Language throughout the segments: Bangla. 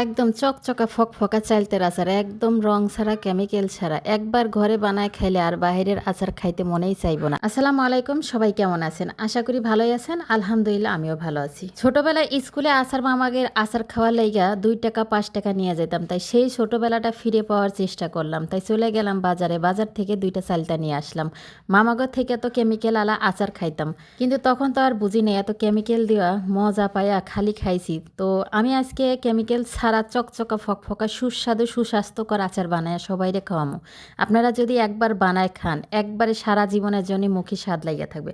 একদম চকচকা ফকফকা চালতের আচার, একদম রং ছাড়া কেমিক্যাল ছাড়া। একবার ঘরে বানায় খাইলে আর বাইরের আচার খাইতে মনেই চাইব না। আসসালামু আলাইকুম, সবাই কেমন আছেন? আশা করি ভালোই আছেন, আলহামদুলিল্লাহ আমিও ভালো আছি। ছোটবেলায় স্কুলে আচার মামাগের আচার খাওয়ার লাইগা দুই টাকা, পাঁচ টাকা নিয়ে যেতাম, তাই সেই ছোটবেলাটা ফিরে পাওয়ার চেষ্টা করলাম। তাই চলে গেলাম বাজারে, বাজার থেকে দুইটা চালটা নিয়ে আসলাম। মামাগর থেকে তো কেমিক্যাল আলা আচার খাইতাম, কিন্তু তখন তো আর বুঝি নেই, এত কেমিক্যাল দেওয়া মজা পায়া খালি খাইছি। তো আমি আজকে কেমিক্যাল ছাড়া চকচকা ফকফকা সুস্বাদু সুস্বাস্থ্যকর আচার বানায়, সবাইরে খাওয়ামো। আপনারা যদি একবার বানায় খান, একবারে সারা জীবনের জন্য মুখে স্বাদ লাগিয়ে থাকবে।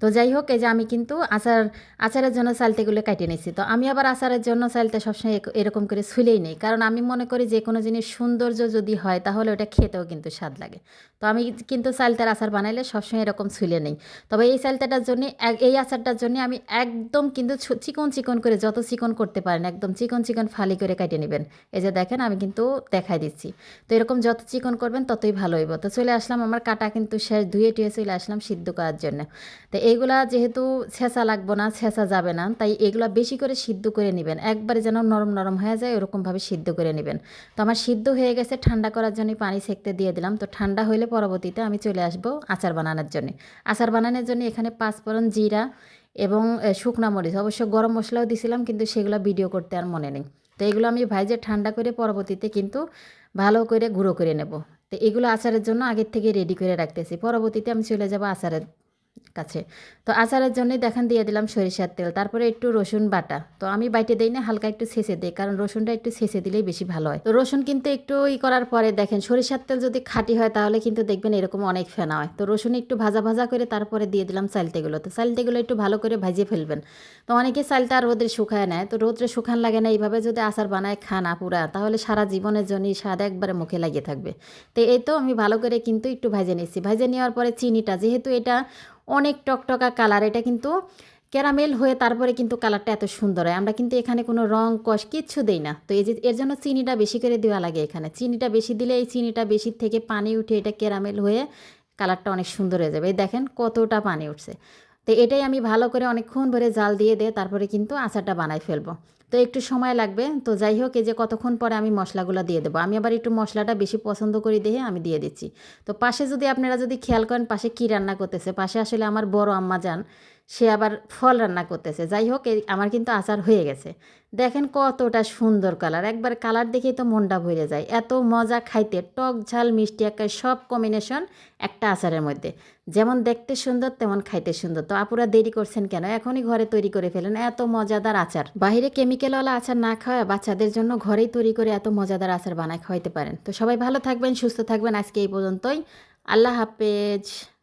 তো যাই হোক, এই যে আমি কিন্তু আচার, আচারের জন্য চালতেগুলো কাটিয়ে নিয়েছি তো আমি আবার আচারের জন্য চালতে সবসময় এরক- এরকম করে ছুলেই নেই। কারণ আমি মনে করি যে কোনো জিনিস সৌন্দর্য যদি হয়, তাহলে ওটা খেতেও কিন্তু স্বাদ লাগে। তো আমি কিন্তু চালতার আচার বানাইলে সবসময় এরকম ছুলে নেই। তবে এই চালতাটার জন্য এই আচারটার জন্য আমি একদম কিন্তু চিকন চিকন করে যত চিকন করতে পারেন, একদম চিকন চিকন ফালি করে কাটিয়ে নেবেন। এই যে দেখেন, আমি কিন্তু দেখাই দিচ্ছি। তো এরকম যত চিকন করবেন, ততই ভালো হইব। তো চলে আসলাম, আমার কাটা কিন্তু শেষ, ধুয়ে টুয়ে চলে আসলাম সিদ্ধ করার জন্য। তো এইগুলা যেহেতু ছেঁচা লাগবো না, ছেঁচা যাবে না, তাই এগুলা বেশি করে সিদ্ধ করে নেবেন। একবারে যেন নরম নরম হয়ে যায়, ওরকমভাবে সিদ্ধ করে নেবেন। তো আমার সিদ্ধ হয়ে গেছে, ঠান্ডা করার জন্য পানি সেকতে দিয়ে দিলাম। তো ঠান্ডা হলে পরবর্তীতে আমি চলে আসব আচার বানানোর জন্য। আচার বানানোর জন্য এখানে পাঁচফোড়ন জিরা এবং শুকনা মরিচ। অবশ্য গরম মশলাও দিছিলাম, কিন্তু সেগুলো ভিডিও করতে আর মনে নেই। তো এগুলো আমি ভাইজে ঠান্ডা করে পরবর্তীতে কিন্তু ভালো করে গুঁড়ো করে নেব। তো এগুলো আচারের জন্য আগের থেকে রেডি করে রাখতেছি। পরবর্তীতে আমি চলে যাব আচারের কাছে। তো আচারের জন্যই দেখান দিয়ে দিলাম সরিষার তেল, তারপরে একটু রসুন বাটা। তো আমি বাইটে দিই না, হালকা একটু ছেঁচে দিই, কারণ রসুনটা একটু ছেঁচে দিলেই বেশি ভালো হয়। তো রসুন কিন্তু একটু ই করার পরে দেখেন, সরিষার তেল যদি খাঁটি হয় তাহলে কিন্তু দেখবেন এরকম অনেক ফেনা হয়। তো রসুন একটু ভাজা ভাজা করে তারপরে দিয়ে দিলাম চালতেগুলো। তো চালতেগুলো একটু ভালো করে ভাজিয়ে ফেলবেন। তো অনেকে চালটা আর রোদ্রে শুকায় নেয়, তো রোদ্রে শুকান লাগে না, এইভাবে যদি আচার বানায় খান আপুরা, তাহলে সারা জীবনের জন্যই স্বাদ একবারে মুখে লাগিয়ে থাকবে। তো এই তো আমি ভালো করে কিন্তু একটু ভাজে নিচ্ছি। ভাজে নেওয়ার পরে চিনিটা, যেহেতু এটা অনেক টকটকা কালার। এটা কিন্তু ক্যারামেল হয়ে তারপরে কিন্তু কালারটা এত সুন্দর হয়। আমরা কিন্তু এখানে কোনো রং, কষ কিচ্ছু দেই না। তো এই যে, এর জন্য চিনিটা বেশি করে দেওয়া লাগে এখানে। চিনিটা বেশি দিলে এই চিনিটা বেশি থেকে পানি উঠে এটা ক্যারামেল হয়ে কালারটা অনেক সুন্দর হয়ে যাবে। এই দেখেন কতটা পানি উঠছে। তো এটাই আমি ভালো করে অনেকক্ষণ ধরে জাল দিয়ে দিয়ে তারপরে কিন্তু আচারটা বানাই ফেলব। তো একটু সময় লাগবে, তো যাই হোক এই যে কতক্ষণ পরে আমি মশলাগুলো দিয়ে দেবো। আমি আবার একটু মশলাটা বেশি পছন্দ করি দেখে আমি দিয়ে দিচ্ছি। তো পাশে যদি আপনারা যদি খেয়াল করেন, পাশে কী রান্না করতেছে? পাশে আসলে আমার বড় আম্মা যান সে আবার ফল রান্না করতেছে। যাই হোক আমার কিন্তু আচার হয়ে গেছে। দেখেন কতটা সুন্দর কালার একবার কালার দেখেই তো মনটা ভরে যায়। এত মজা খাইতে, টক ঝাল, মিষ্টি একটা সব কম্বিনেশন একটা আচারের মধ্যে। যেমন দেখতে সুন্দর, তেমন খাইতে সুন্দর। তো আপুরা দেরি করছেন কেন? এখনই ঘরে তৈরি করে ফেলেন। এত মজাদার আচার। বাইরে কেমিক্যালওয়ালা আচার না খাওয়া বাচ্চাদের জন্য ঘরেই তৈরি করে এত মজাদার আচার বানায় খাওয়াইতে পারেন। তো সবাই ভালো থাকবেন, সুস্থ থাকবেন। আজকে এই পর্যন্তই। আল্লাহ হাফেজ।